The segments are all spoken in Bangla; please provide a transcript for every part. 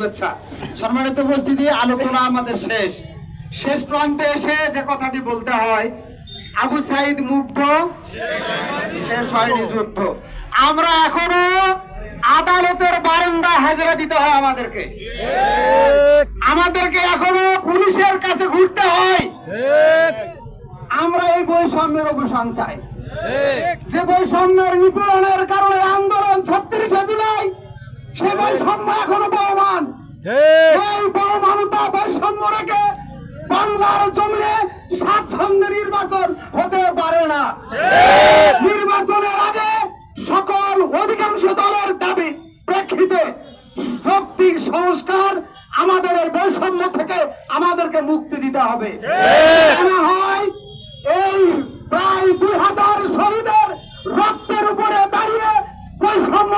শুভেচ্ছা। সম্মানিত উপস্থিতি, আলোচনা আমাদের শেষ। শেষ প্রান্তে এসে যে কথাটি বলতে হয়, আবু সাইদ মুগ্ধ? শেষ হয়নি যুদ্ধ। আমরা এখনও আদালতের বারান্দা হাজরা দিতে হয় আমাদেরকে। আমাদেরকে এখনও পুলিশের কাছে ঘুরতে হয়। আমরা এই বৈষম্যের অবসান চাই। যে বৈষম্যের নিপীড়নের কারণে আন্দোলন ছত্রিশে জুলাই, সে বৈষম্য এখনও বহমান এই বহমানতা বৈষম্য রেখে বাংলার জমিনে স্বাচ্ছন্দ্য নির্বাচন হতে পারে না। নির্বাচনের আগে সকল অধিকাংশ দলের দাবি প্রেক্ষিতে শক্তির সংস্কার আমাদের এই বৈষম্য থেকে আমাদেরকে মুক্তি দিতে হবে। হয় এই প্রায় দুই হাজার শহীদের রক্তের উপরে দাঁড়িয়ে বৈষম্য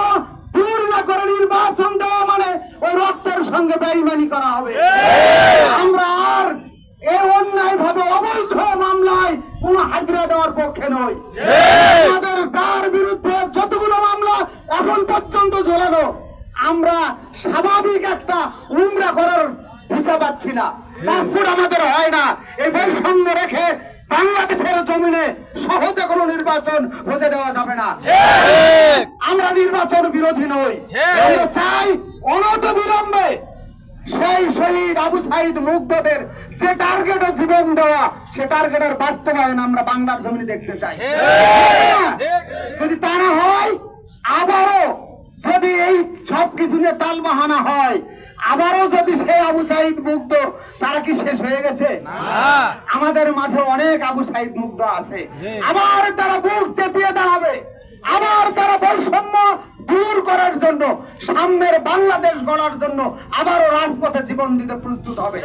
দূর না করে নির্বাচন দেওয়া মানে ওই রক্তের সঙ্গে বেইমানি করা হবে আমরা আর এই অন্যায় ভাবে অবৈধ মামলায় কোন হাজিরা দেওয়ার পক্ষে নই আমাদের যার বিরুদ্ধে যতগুলো মামলা এখন পর্যন্ত ঝোলানো আমরা স্বাভাবিক একটা উমরা করার ভিসা পাচ্ছি না। পাসপোর্ট আমাদের হয় না। এই বৈষম্য রেখে বাংলাদেশের জমিনে সহজে কোনো নির্বাচন হতে দেওয়া যাবে না। আমরা নির্বাচন বিরোধী নই। আমরা চাই অনত বিলম্বে সেই শহীদ আবু সাইদ মুগ্ধদের যে টার্গেটে জীবন দেওয়া সে টার্গেটের বাস্তবায়ন আমরা বাংলার জমিনে দেখতে চাই। হ্যাঁ, যদি তা না হয় আবারও যদি এই সব কিছু নিয়ে তাল বাহানা হয় আবারও যদি সে আবু সাইদ মুগ্ধ তারা কি শেষ হয়ে গেছে? আমাদের মাঝে অনেক আবু সাইদ মুগ্ধ আছে। আবার তারা বুক চেপিয়ে দাঁড়াবে। আবার তারা বৈষম্য দূর জন্য সামনের বাংলাদেশ গড়ার জন্য আবারও রাজপথে জীবন দিতে প্রস্তুত হবে।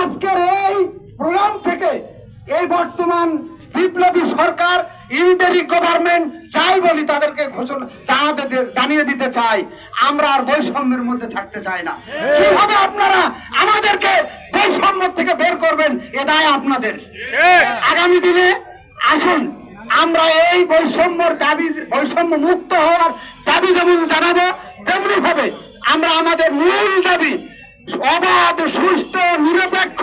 আজকের এই প্রোগ্রাম থেকে এই বর্তমান বিপ্লবী সরকার ইন্টারি গভর্নমেন্ট চাই বলি তাদেরকে ঘোষণা জানাতে জানিয়ে দিতে চাই আমরা আর বৈষম্যের মধ্যে থাকতে চাই না। কীভাবে আপনারা আমাদেরকে বৈষম্য থেকে বের করবেন এ দায় আপনাদের। আগামী দিনে আসুন। আমরা এই বৈষম্যর দাবি, বৈষম্য মুক্ত হওয়ার দাবি যেমন জানাব তেমনি ভাবে আমরা আমাদের মূল দাবি, অবাধ সুস্থ নিরপেক্ষ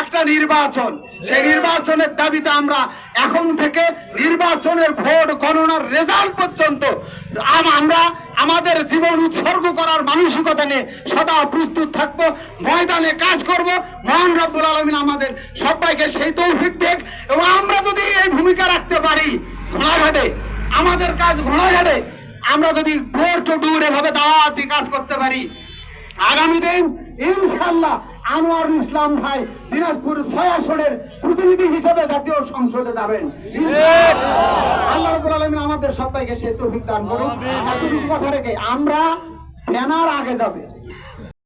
একটা নির্বাচন। সেই নির্বাচনের দাবিতে আমরা এখন থেকে নির্বাচনের ভোট গণনার রেজাল্ট পর্যন্ত আমরা আমাদের জীবন উৎসর্গ করার মানসিকতা নিয়ে সদা প্রস্তুত থাকব, ময়দানে কাজ করব। মহান রব্বুল আলমিন আমাদের সবাইকে সেই তৌফিক দেখ এবং আমরা ভূমিকা রাখতে পারি ঘোড়াঘাটে। আমাদের কাজ ঘোড়াঘাটে। আমরা যদি ডোর টু ডোর এভাবে দাওয়াতি কাজ করতে পারি। আগামী দিন ইনশাল্লাহ আনোয়ার ইসলাম ভাই দিনাজপুর ছয় প্রতিনিধি হিসেবে জাতীয় সংসদে যাবেন। আল্লাহ আমাদের সবাইকে সে তৌফিক দান করুন এতটুকু কথা রেখে আমরা ব্যানার আগে যাবে।